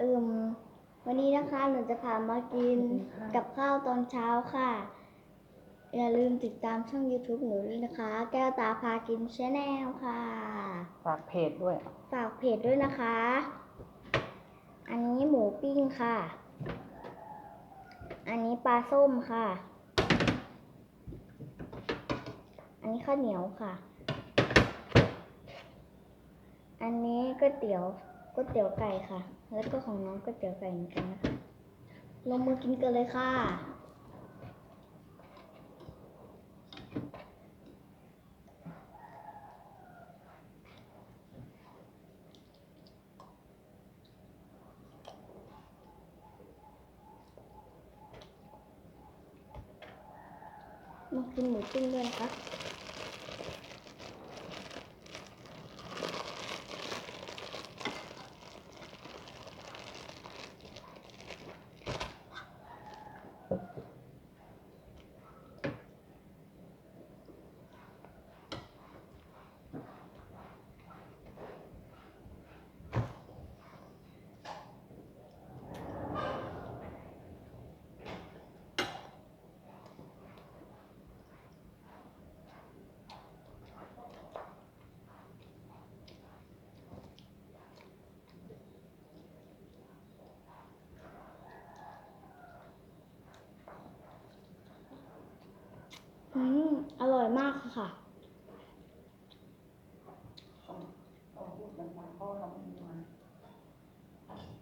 เอิมวันนี้นะคะหนูจะพามากินกับข้าวตอนเช้าค่ะ อย่าลืมติดตามช่อง YouTube หนูด้วยนะคะ แก้วตาพากินชาแนลค่ะ ฝากเพจด้วย ฝากเพจด้วยนะคะ อันนี้หมูปิ้งค่ะ อันนี้ปลาส้มค่ะ อันนี้ข้าวเหนียวค่ะ อันนี้ก๋วยเตี๋ยว ก๋วยเตี๋ยวไก่ค่ะ แล้วก็ของน้องก๋วยเตี๋ยวไก่เหมือนกันนะคะลงมือกินกันเลยค่ะ มากินหมูปิ้งด้วยนะคะ มากค่ะ